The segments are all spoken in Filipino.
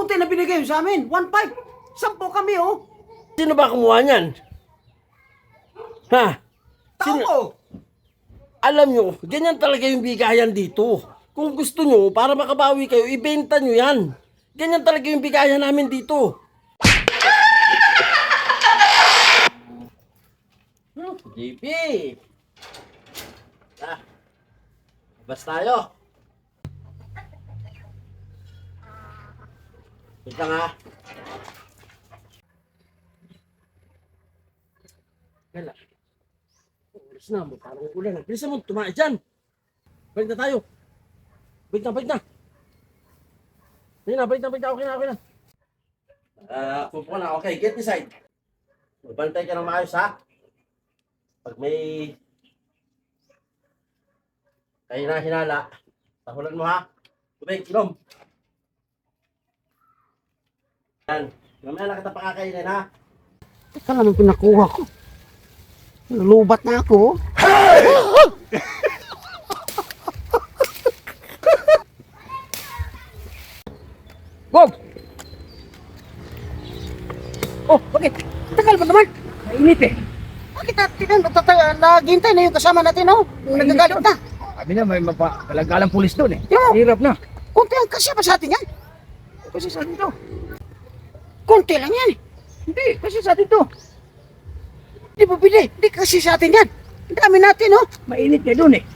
konti na binigay sa amin. 1.5. Sampo kami, oh. Sino ba kumuha niyan? Ha? Tao Sino? ko. Alam nyo, ganyan talaga yung bigayan dito. Kung gusto nyo, para makabawi kayo, ibenta nyo yan. Ganyan talaga yung bigayan namin dito. Hmm, JP! Ah, labas tayo. Wait lang ha. Kala. Oras na mo, parang ulan. Bilisan mo, tumae dyan. Balik na tayo. Balik na, balik na. Balik na, balik na, balik na. Okay na, okay na. Ah, uh, na. Okay, get inside. Magbantay ka ng maayos, ha? Pag may kayo na hinala, tahulan mo, ha? Tubig, inom. Yan. Mamaya na kita pakakainin, ha? Teka lang ang pinakuha ko. Lubat na ako. Bob! Oh, bakit? Tagal pa naman. Mainit eh. Bakit natin ang naghintay na yung kasama natin, oh? Nagagalit na. Sabi na, may mapalagalang pulis doon eh. Yo. Hirap na. Kunti ang kasya pa sa atin yan. Kasi sa atin to. Kunti lang yan. Hindi, kasi sa atin to. Hindi pa pili. Hindi kasi sa atin yan. Ang dami natin, oh. Mainit na doon eh.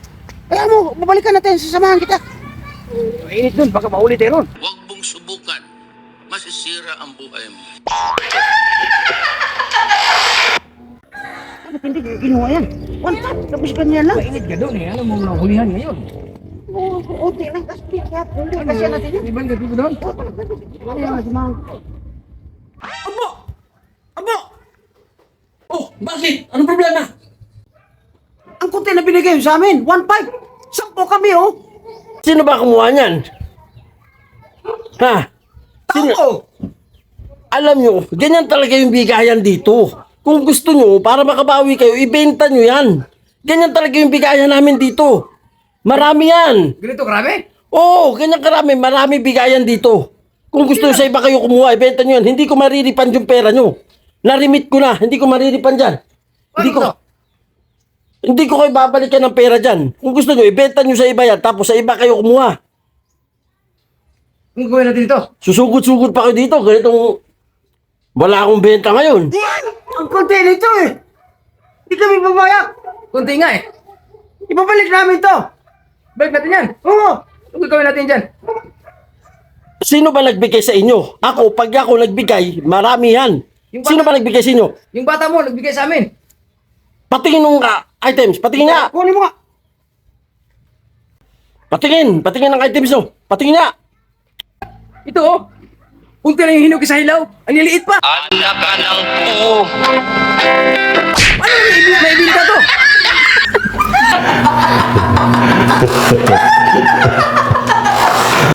Kaya mo, babalikan natin, sasamahan kita. Mainit doon, baka maulit eh ron. Huwag mong subukan. Masisira ang buhay mo. Bakit hindi kinuha yan? One tap, tapos ganyan lang. Mainit ka doon eh. Alam mo na hulihan ngayon. Oo, kunti lang kasi. Kaya hindi kasya natin yan. Ibang gabi ko doon. Kaya nga, samahan ko. Bakit? Anong problema? Ang kunti na binigay sa amin, 1.5. Sampo kami, oh. Sino ba kumuha niyan? Ha? Sino? Tao. Alam nyo, ganyan talaga yung bigayan dito. Kung gusto nyo, para makabawi kayo, ibenta nyo yan. Ganyan talaga yung bigayan namin dito. Marami yan. Ganito karami? Oo, ganyan karami. Marami bigayan dito. Kung gusto nyo sa iba kayo kumuha, ibenta nyo yan. Hindi ko mariripan yung pera nyo. Narimit ko na. Hindi ko mariripan dyan. Hindi ko... to? Hindi ko kayo babalikan ng pera dyan. Kung gusto nyo, ibenta nyo sa iba yan. Tapos sa iba kayo kumuha. Ang gawin natin ito? Susugod-sugod pa kayo dito. Ganitong... Wala akong benta ngayon. Ang kunti nito, eh. Hindi kami babayak. Kunti nga eh. Ibabalik namin to. Balik natin yan. Oo. Ang gagawin natin dyan? Sino ba nagbigay sa inyo? Ako, pag ako nagbigay, marami yan. Yung Sino bata- ba nagbigay sa inyo? Yung bata mo, nagbigay sa amin. Patingin nung ah, items. Patingin nga. Kunin mo nga. Patingin. Patingin ng items nyo. Patingin nga. Ito oh. Kunti lang yung hinog sa hilaw. Ang liliit pa. Anak ka ng po! Ano may, may ibinta to?